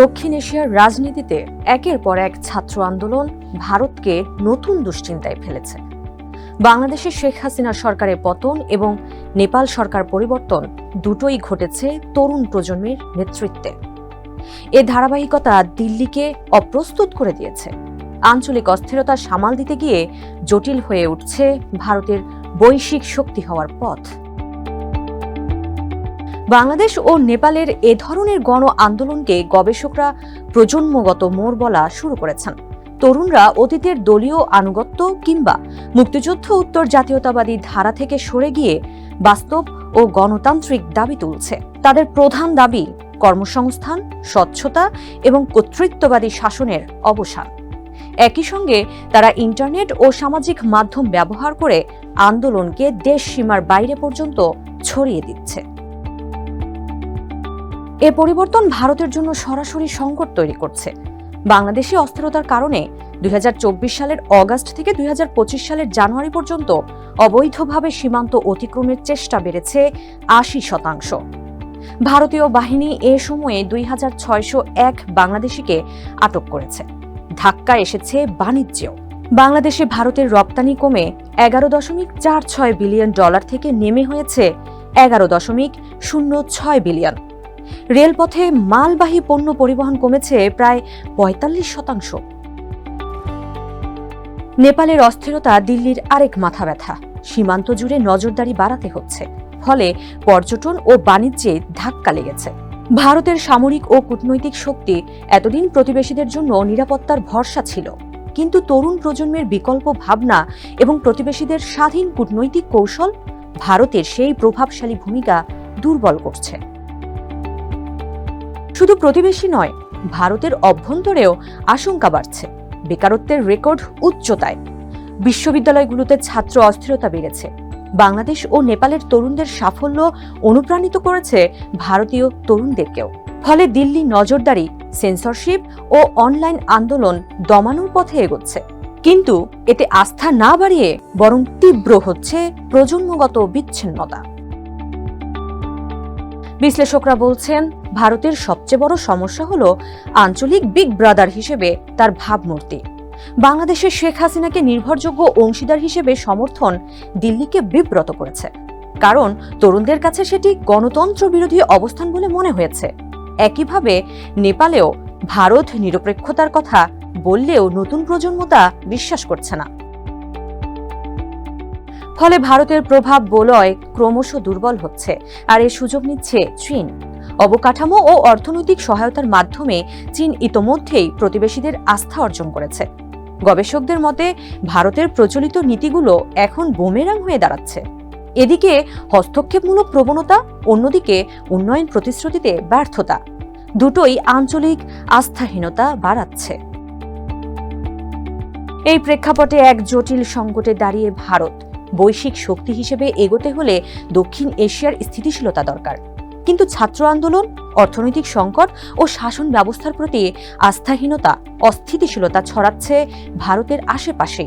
দক্ষিণ এশিয়ার রাজনীতিতে একের পর এক ছাত্র আন্দোলন ভারতকে নতুন দুশ্চিন্তায় ফেলেছে। বাংলাদেশে শেখ হাসিনা সরকারের পতন এবং নেপাল সরকার পরিবর্তন দুটোই ঘটেছে তরুণ প্রজন্মের নেতৃত্বে। এ ধারাবাহিকতা দিল্লিকে অপ্রস্তুত করে দিয়েছে। আঞ্চলিক অস্থিরতা সামাল দিতে গিয়ে জটিল হয়ে উঠছে ভারতের বৈশ্বিক শক্তি হওয়ার পথ। বাংলাদেশ ও নেপালের এ ধরনের গণ আন্দোলনকে গবেষকরা প্রজন্মগত মোড় বলা শুরু করেছেন। তরুণরা অতীতের দলীয় আনুগত্য কিংবা মুক্তিযুদ্ধ উত্তর জাতীয়তাবাদী ধারা থেকে সরে গিয়ে বাস্তব ও গণতান্ত্রিক দাবি তুলছে। তাদের প্রধান দাবি কর্মসংস্থান, স্বচ্ছতা এবং কর্তৃত্ববাদী শাসনের অবসান। একই সঙ্গে তারা ইন্টারনেট ও সামাজিক মাধ্যম ব্যবহার করে আন্দোলনকে দেশ সীমার বাইরে পর্যন্ত ছড়িয়ে দিচ্ছে। এ পরিবর্তন ভারতের জন্য সরাসরি সংকট তৈরি করছে। বাংলাদেশে অস্থিরতার কারণে দুই হাজার চব্বিশ সালের অগাস্ট থেকে দুই হাজার পঁচিশ সালের জানুয়ারি পর্যন্ত অবৈধভাবে সীমান্ত অতিক্রমের চেষ্টা বেড়েছে আশি শতাংশ। ভারতীয় বাহিনী এ সময়ে দুই এক বাংলাদেশিকে আটক করেছে। ধাক্কা এসেছে বাণিজ্যেও। বাংলাদেশে ভারতের রপ্তানি কমে এগারো দশমিক চার ছয় বিলিয়ন ডলার থেকে নেমে হয়েছে এগারো দশমিক শূন্য ছয় বিলিয়ন। রেলপথে মালবাহী পণ্য পরিবহন কমেছে প্রায় পঁয়তাল্লিশ শতাংশ। নেপালের অস্থিরতা দিল্লির আরেক মাথা ব্যথা। সীমান্ত জুড়ে নজরদারি বাড়াতে হচ্ছে। ফলে পর্যটন ও বাণিজ্যে ধাক্কা লেগেছে। ভারতের সামরিক ও কূটনৈতিক শক্তি এতদিন প্রতিবেশীদের জন্য নিরাপত্তার ভরসা ছিল। কিন্তু তরুণ প্রজন্মের বিকল্প ভাবনা এবং প্রতিবেশীদের স্বাধীন কূটনৈতিক কৌশল ভারতের সেই প্রভাবশালী ভূমিকা দুর্বল করছে। শুধু প্রতিবেশী নয়, ভারতের অভ্যন্তরেও আশঙ্কা বাড়ছে। বেকারত্বের রেকর্ড উচ্চতায়। বিশ্ববিদ্যালয়গুলোতে ছাত্র অস্থিরতা বেড়েছে। বাংলাদেশ ও নেপালের তরুণদের সাফল্য অনুপ্রাণিত করেছে ভারতীয় তরুণদেরকেও। ফলে দিল্লি নজরদারি সেন্সরশিপ ও অনলাইন আন্দোলন দমানোর পথে এগোচ্ছে। কিন্তু এতে আস্থা না বাড়িয়ে বরং তীব্র হচ্ছে প্রজন্মগত বিচ্ছিন্নতা। বিশ্লেষকরা বলছেন ভারতের সবচেয়ে বড় সমস্যা হল আঞ্চলিক বিগ ব্রাদার হিসেবে তার ভাবমূর্তি। বাংলাদেশের শেখ হাসিনাকে নির্ভরযোগ্য অংশীদার হিসেবে সমর্থন দিল্লিকে বিব্রত করেছে। কারণ তরুণদের কাছে সেটি গণতন্ত্র বিরোধী অবস্থান বলে মনে হয়েছে। একইভাবে নেপালেও ভারত নিরপেক্ষতার কথা বললেও নতুন প্রজন্ম তা বিশ্বাস করছে না। ফলে ভারতের প্রভাব বলয় ক্রমশ দুর্বল হচ্ছে আর এর সুযোগ নিচ্ছে চীন। অবকাঠামো ও অর্থনৈতিক সহায়তার মাধ্যমে চীন ইতোমধ্যেই প্রতিবেশীদের আস্থা অর্জন করেছে। গবেষকদের মতে, ভারতের প্রচলিত নীতিগুলো এখন বোমেরাং হয়ে দাঁড়াচ্ছে। এদিকে, হস্তক্ষেপমূলক প্রবণতা, অন্যদিকে উন্নয়ন প্রতিশ্রুতিতে ব্যর্থতা। দুটোই আঞ্চলিক আস্থাহীনতা বাড়াচ্ছে। এই প্রেক্ষাপটে এক জটিল সংকটে দাঁড়িয়ে ভারত বৈশ্বিক শক্তি হিসেবে এগোতে হলে দক্ষিণ এশিয়ার স্থিতিশীলতা দরকার। কিন্তু ছাত্র আন্দোলন, অর্থনৈতিক সংকট ও শাসন ব্যবস্থার প্রতি আস্থাহীনতা, অস্থিতিশীলতা ছড়াচ্ছে ভারতের আশেপাশে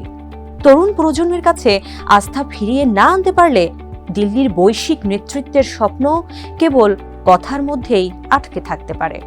তরুণ প্রজন্মের কাছে আস্থা ফিরিয়ে না আনতে পারলে দিল্লির বৈশ্বিক নেতৃত্বের স্বপ্ন কেবল কথার মধ্যেই আটকে থাকতে পারে।